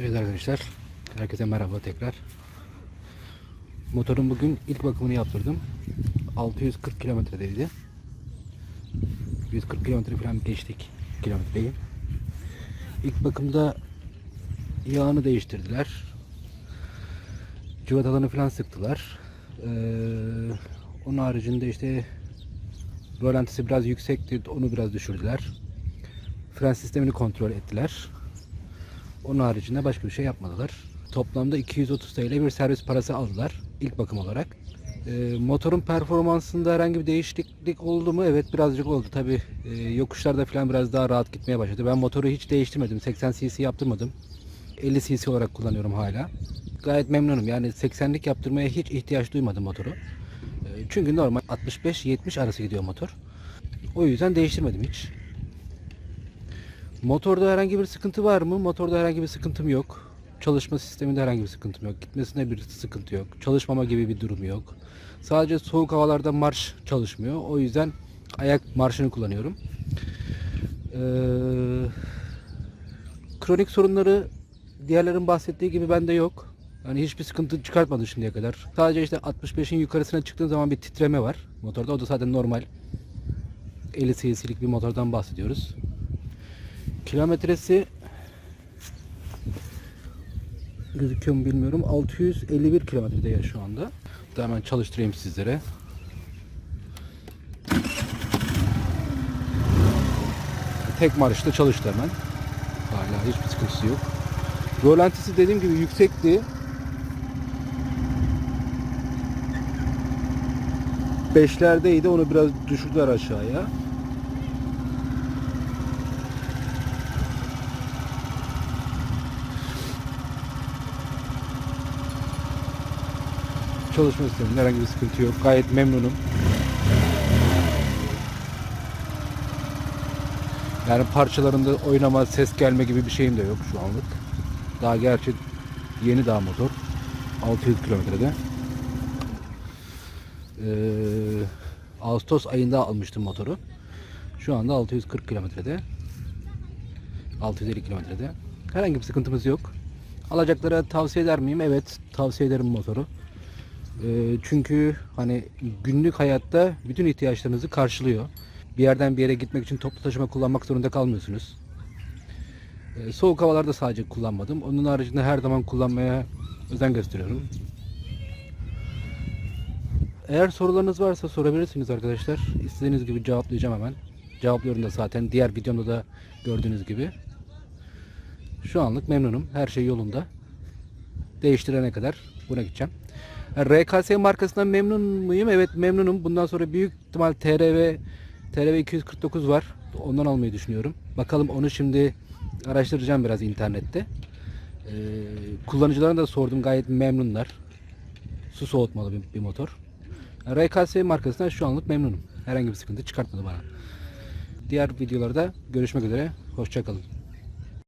Evet arkadaşlar, herkese merhaba tekrar. Motorun bugün ilk bakımını yaptırdım. 640 kilometredeydi. 140 kilometre falan geçtik kilometreyi. İlk bakımda yağını değiştirdiler. Cıvatalarını falan sıktılar. Ee, onun haricinde işte rölantisi biraz yüksekti, onu biraz düşürdüler. Fren sistemini kontrol ettiler. Onun haricinde başka bir şey yapmadılar. Toplamda 230 TL bir servis parası aldılar ilk bakım olarak. Ee, motorun performansında herhangi bir değişiklik oldu mu? Evet birazcık oldu. Tabi yokuşlarda falan biraz daha rahat gitmeye başladı. Ben motoru hiç değiştirmedim. 80 cc yaptırmadım. 50 cc olarak kullanıyorum hala. Gayet memnunum. Yani 80'lik yaptırmaya hiç ihtiyaç duymadım motoru. Ee, çünkü normal 65-70 arası gidiyor motor. O yüzden değiştirmedim hiç. Motorda herhangi bir sıkıntı var mı? Motorda herhangi bir sıkıntım yok. Çalışma sisteminde herhangi bir sıkıntım yok. Gitmesine bir sıkıntı yok. Çalışmama gibi bir durum yok. Sadece soğuk havalarda marş çalışmıyor. O yüzden ayak marşını kullanıyorum. Ee, kronik sorunları diğerlerin bahsettiği gibi bende yok. Yani hiçbir sıkıntı çıkartmadı şimdiye kadar. Sadece işte 65'in yukarısına çıktığın zaman bir titreme var motorda. O da zaten normal. 50 cc'lik bir motordan bahsediyoruz. Kilometresi gözüküyor mu bilmiyorum. 651 kilometrede ya şu anda. Da hemen çalıştırayım sizlere. Tek marşta çalıştı hemen. Hala hiçbir sıkıntısı yok. Rolantisi dediğim gibi yüksekti. Beşlerdeydi. Onu biraz düşürdüler aşağıya. Çalışma herhangi bir sıkıntı yok. Gayet memnunum. Yani parçalarında oynama, ses gelme gibi bir şeyim de yok şu anlık. Daha gerçi yeni daha motor. 600 kilometrede. Ee, Ağustos ayında almıştım motoru. Şu anda 640 kilometrede. 650 kilometrede. Herhangi bir sıkıntımız yok. Alacaklara tavsiye eder miyim? Evet, tavsiye ederim motoru. Ee, çünkü hani günlük hayatta bütün ihtiyaçlarınızı karşılıyor. Bir yerden bir yere gitmek için toplu taşıma kullanmak zorunda kalmıyorsunuz. Ee, soğuk havalarda sadece kullanmadım. Onun haricinde her zaman kullanmaya özen gösteriyorum. Eğer sorularınız varsa sorabilirsiniz arkadaşlar. İstediğiniz gibi cevaplayacağım hemen. Cevaplıyorum da zaten diğer videomda da gördüğünüz gibi. Şu anlık memnunum. Her şey yolunda. Değiştirene kadar buna gideceğim. RKS markasından memnun muyum? Evet memnunum. Bundan sonra büyük ihtimal TRV TRV 249 var. Ondan almayı düşünüyorum. Bakalım onu şimdi araştıracağım biraz internette. Ee, kullanıcılarına da sordum. Gayet memnunlar. Su soğutmalı bir, bir motor. RKS markasından şu anlık memnunum. Herhangi bir sıkıntı çıkartmadı bana. Diğer videolarda görüşmek üzere. Hoşçakalın.